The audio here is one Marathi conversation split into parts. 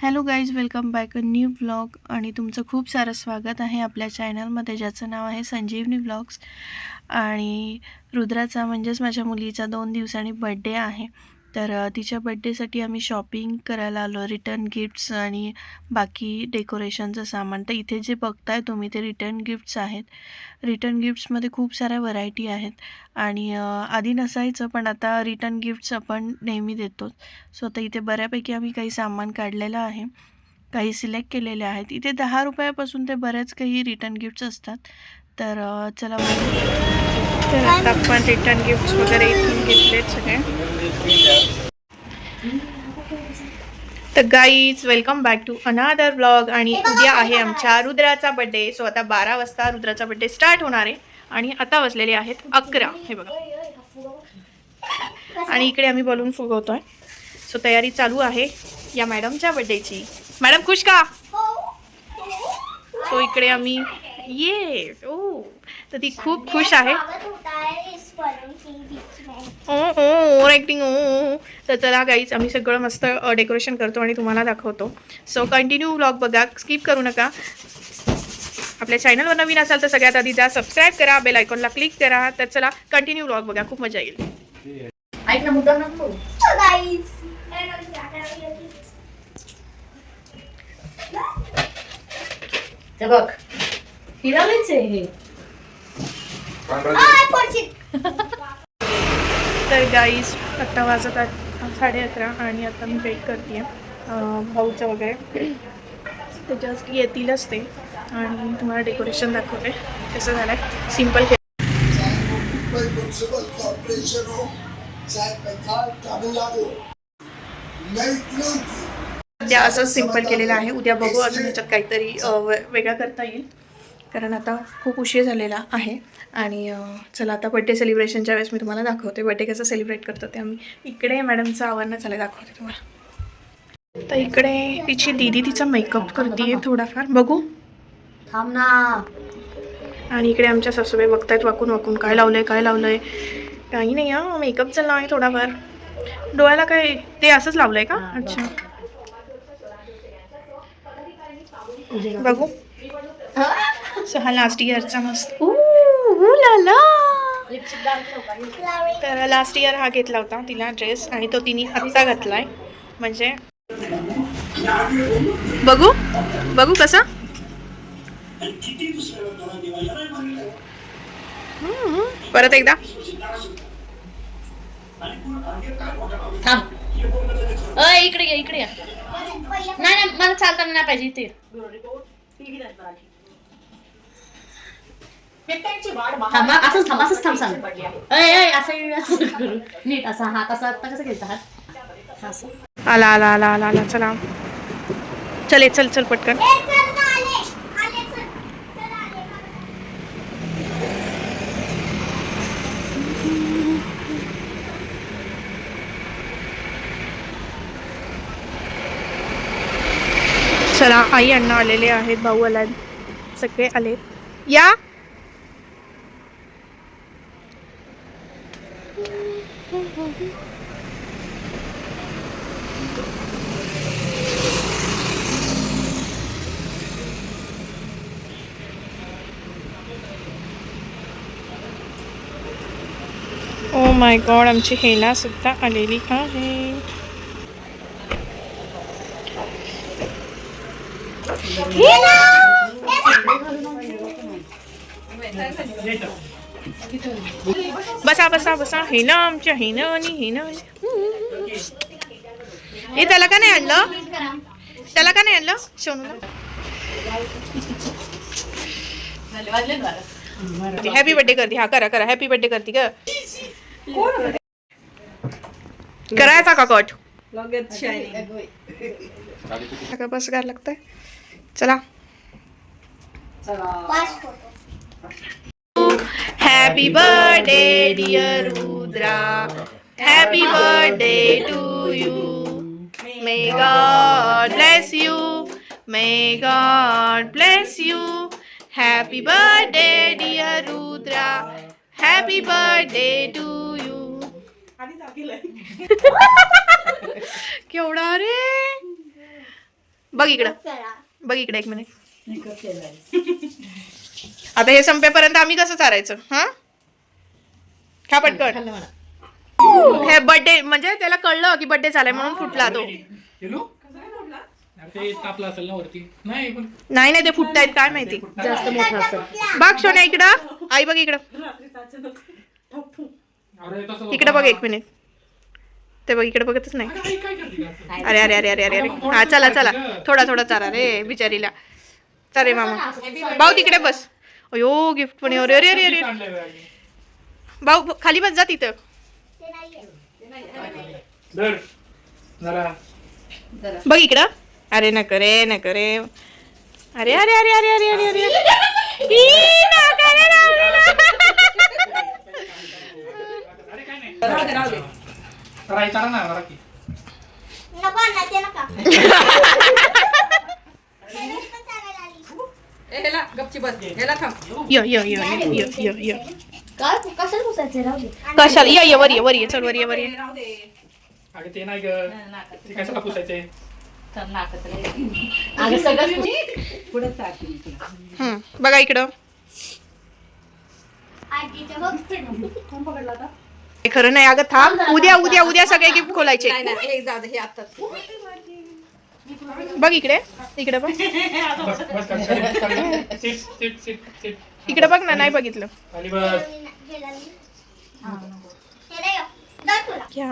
Hello guys welcome back a new blog आणि तुमचं खूप सारं स्वागत आहे आपल्या चॅनलमध्ये ज्याचं नाव आहे संजीवनी ब्लॉग्स आणि रुद्राचा म्हणजेच माझ्या मुलीचा दोन दिवसांनी बड्डे आहे. तर तिच्या बड्डेसाठी आम्ही शॉपिंग करायला आलो. रिटर्न गिफ्ट्स आणि बाकी डेकोरेशनचं सामान. तर इथे जे बघताय तुम्ही ते रिटर्न गिफ्ट्स आहेत. रिटर्न गिफ्ट्समध्ये खूप साऱ्या व्हरायटी आहेत. आणि आधी नसायचं पण आता रिटर्न गिफ्ट्स आपण नेहमी देतो सो आता इथे बऱ्यापैकी आम्ही काही सामान काढलेलं आहे. काही सिलेक्ट केलेले आहेत. इथे दहा रुपयापासून ते बऱ्याच काही रिटर्न गिफ्ट्स असतात. तर चला तर आता आपण रिटर्न गिफ्ट्स वगैरे इथून घेतलेत सगळे. तर guys welcome back to another blog आणि उद्या आहे आमच्या रुद्राचा बड्डे सो आता बारा वाजता रुद्राचा बड्डे स्टार्ट होणार आहे आणि आता वाजलेले आहेत अकरा. हे बघा. आणि इकडे आम्ही बलून फुगवतोय. सो तयारी चालू आहे या मॅडमच्या बड्डेची मॅडम खुश का? सो इकडे आम्ही ये ओ तर ती खूप खुश आहे. ओ ओ ओव्हर ॲक्टिंग ओ तर चला गाईच आम्ही सगळं मस्त डेकोरेशन करतो आणि तुम्हाला दाखवतो. सो कंटिन्यू व्लॉग बघा स्किप करू नका. आपल्या चॅनलवर नवीन असाल तर सगळ्यात आधी जा सबस्क्राईब करा बेल आयकॉनला क्लिक करा. तर चला कंटिन्यू व्लॉग बघा खूप मजा येईल. ऐक ना मुद्दा नको. ते बघ हिरालेच आहे हे. तर गाईज आत्ता वाजत साडे अकरा आणि आता मी वेट करते भाऊचं वगैरे. ते जस्ट येतीलच ते. आणि तुम्हाला डेकोरेशन दाखवते. कसं झालं आहे सिंपल हो सध्या असं सिंपल केलेलं आहे. उद्या बघू अजून ह्याच्यात काहीतरी वेगळा करता येईल. कारण आता खूप उशीर झालेला आहे. आणि चला आता बड्डे सेलिब्रेशनच्या वेळेस मी तुम्हाला दाखवते. बड्डे कसं सेलिब्रेट करतो ते आम्ही इकडे मॅडमचं आव्हान झालं दाखवते तुम्हाला. तर इकडे तिची दीदी तिचा मेकअप करते थोडाफार. बघू. थांब ना. आणि इकडे आमच्या सासूबाई बघतायत वाकून वाकून काय लावलंय काय लावलंय. काही नाही हा मेकअप चालला आहे थोडाफार. डोळ्याला काय ते असंच लावलंय का? अच्छा. बघू. सो हा लास्ट इयरचा मस्त. ऊ, ऊ ला ला. तर लास्ट इयर हा घेतला होता तिला ड्रेस आणि तो तिने आत्ता घातलाय. म्हणजे बघू बघू कसा? परत एकदा. इकडे या इकडे या. नाही नाही मला चालताना नाही पाहिजे इथे थांबा असंच थांब असंच थांब सांग. अय अय असं असं करू. नीट असा हात असा आता कसं घ्यायचा हात? असं आला आला आला आला आला चला. चल चल चल पटकन. चला आई अण्णा आलेले आहेत भाऊ आला सगळे आले. या. माय गॉड आमची हेना सुद्धा आलेली आहे बसा बसा बसा। हे ना आमच्या हे ना आणि हे हे त्याला का नाही आणलं त्याला का नाही आणलं सोनूला हॅपी बर्थडे करते हा करा करा। हॅपी बर्थडे करते का करायचा का कट का बस काय लागतंय चला। Happy birthday dear Rudra happy birthday to you may God bless you may God bless you happy birthday dear Rudra happy birthday to केवढा रे? बघ इकडं. बघ इकडे एक मिनिट आता हे संपेपर्यंत आम्ही कसं चारायचं हा? खा पटकन. हे बर्थडे म्हणजे त्याला कळलं की बर्थडे झालाय म्हणून फुटला तो. नाही पण नाही नाही ते फुटतायत काय माहिती? जास्त मोठा बघ सोन्या इकडं. आई बघ इकडं. इकडं बघ एक मिनिट ते बघ इकडे बघतच नाही. अरे? अरे अरे अरे अरे अरे. अरे हा चला चला. थोडा थोडा चारा रे बिचारीला. चाले मामा. भाऊ तिकडे बस. अयो गिफ्ट पण. अरे अरे अरे अरे. भाऊ खाली बस जा तिथं. बघ इकडं. अरे नको रे नको रे. अरे अरे अरे अरे अरे अरे अरे. जरा बस हेला काय कशाला पुसायचं राहू दे. या ये वर ये वर ये चल वर ये वर ये. राहू दे ते नाही ग. कशाला पुसायचे? तर सगळं पुढे बघा इकडं. बघ. कोण पकडला होता? खरं नाही अगं थांब. उद्या उद्या उद्या सगळे गिफ्ट खोलायचे. बघ इकडे इकडे बघ बस बस खाली, खाली, बस, खाली. सीट सीट सीट सीट इकडे बघ ना नाही बघितलं. खाली बस क्या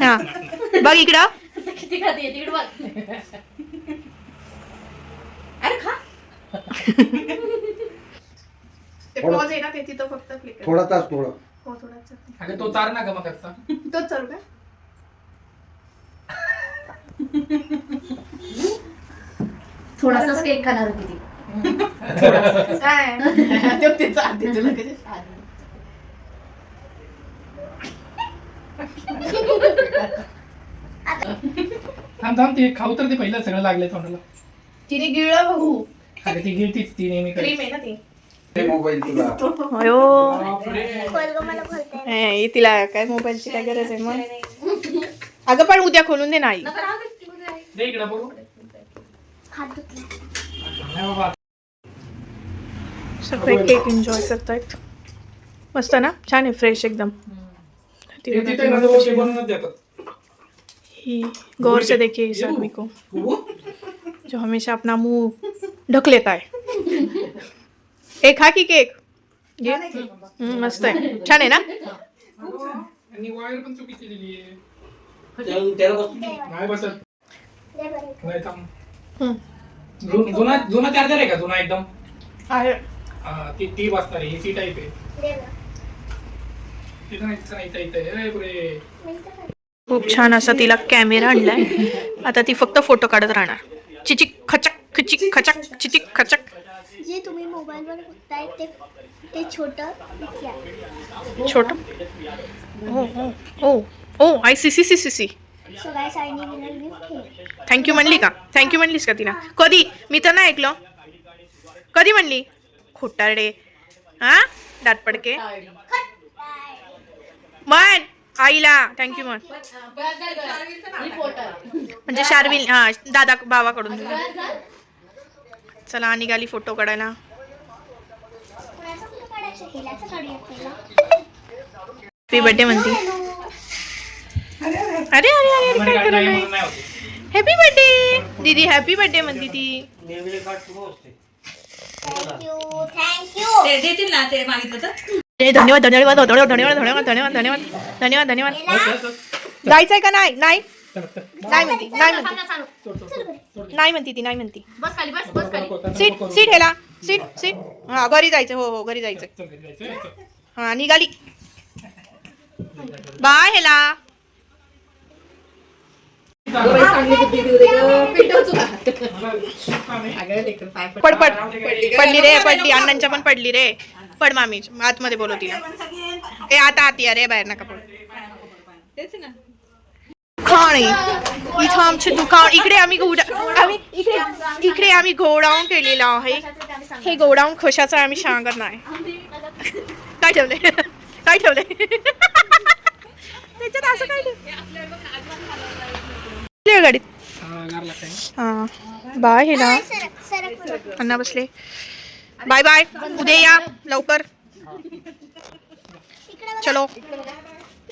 हा. बघ इकडं. किती खाते तिकडे बघ. ते pause आहे ना ते तिथं फक्त click. थोडा तास थोडा. हो. अगं तो चार ना ग मग असता तोच चालू का? थोडासाच केक खाणार होती ती. काय थांब थांब ते खाऊ तर ते पहिलं सगळं लागलंय तोंडाला. तिने गिळलं बघू. अरे ती गिरतीच ती नेहमी क्रीम आहे ना ती. मोबाईल तुला. अयो. बापरे. हे, तिला काय मोबाईलची काय गरज आहे मग? अगं पण उद्या खोलून दे नाही दे इकडं बघू. नाही बाबा. सगळे केक एन्जॉय करतायत. मस्त ना? छान आहे फ्रेश एकदम. ते तिथे ना तो ते बनवूनच देतात. ही गौर से देखिए इस आदमी को जो हमेशा अपना मुँह ढक लेता है एक खा की केक? घे हम्म, मस्त आहे. छान आहे ना? आणि वायर पण चुकीची दिली आहे. नाही बसत. नाही थांब. हम्म. जु- जुना जुना चार्जर आहे का? जुना एकदम? आहे. हा, ती ती बसणार आहे. ही सी टाईप आहे तिथं नाही तिथं नाही. इथं इथं आहे. अरे पुरे. खूप छान असा तिला कॅमेरा आणलाय. आता ती फक्त फोटो काढत राहणार. चिचिक खचक. खचिक खचक चिचिक खचक. जे तुम्ही मोबाईलवर बघताय ते ते छोटं छोट? Oh oh oh O I see see see see see. हे थँक्यू म्हणली का? थँक्यू म्हणलीस का तिला? कधी? मी तर नाही ऐकलं. कधी म्हणली? खोटारडे हा दात पडके. म्हण आईला. थँक्यू म्हण. म्हणजे शार्विल हा दादा बाबाकडून चला निघाली फोटो काढायला. हॅपी बर्थडे म्हणती. अरे अरे अरे काय. हॅपी बर्थडे दीदी हॅपी बर्थडे म्हणती ती. थँक्यू थँक्यू ते देतील ना ते मागितलं तर. ए, धन्यवाद धन्यवाद धन्यवाद धन्यवाद धन्यवाद धन्यवाद धन्यवाद धन्यवाद धन्यवाद. जायचंय का नाही? नाही. नाही म्हणती नाही म्हणती. नाही म्हणती ती नाही म्हणती. बस खाली बस बस खाली. सीट. सीट हेला सीट सीट. हा घरी जायचं हो हो घरी जायचं. हा निघाली. बाय हेला पड पड. पडली रे पडली. अण्णांच्या पण पडली रे. पड मामी आतमध्ये बोलव तिला ए आता आत या रे बाहेर नका पड. तेच ना. दुकान आहे इथं आमचे दुकान इकडे आम्ही आम्ही इकडे इकडे आम्ही गोडाऊन केलेलं आहे. हे गोडाऊन खशाचं आहे आम्ही सांगत नाही. काय ठेवले काय ठेवले त्याच्यात असं काय गाडीत. हा, हां. बाय हे ना. अण्णा बसले. Bye bye. उद्या या लवकर. चलो.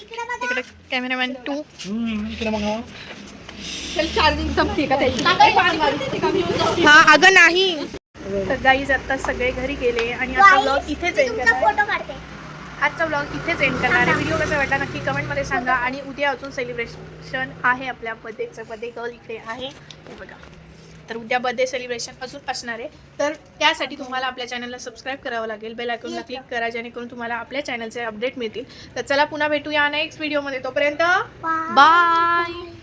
तिकडे कॅमेरामॅन टू हम्म, इकडे मग हा. हा अगं नाही. तर गाईज आता सगळे घरी गेले आणि आजचा Guys, ब्लॉग इथेच एंड तुमचा करणार आजचा ब्लॉग इथेच एंड करणार आहे. व्हिडिओ कसा वाटला नक्की कमेंटमध्ये सांगा. आणि उद्या अजून सेलिब्रेशन आहे आपल्या बर्थडेचं बर्थडे गर्ल इकडे आहे. हे बघा. तर उद्या बर्थडे सेलिब्रेशन अजून असणार आहे. तर त्यासाठी तुम्हाला आपल्या चॅनलला सबस्क्राईब करावं लागेल. बेल आयकॉनला क्लिक करा जेणेकरून तुम्हाला आपल्या चॅनलचे अपडेट मिळतील. तर चला पुन्हा भेटूया नेक्स्ट व्हिडिओमध्ये तोपर्यंत. बाय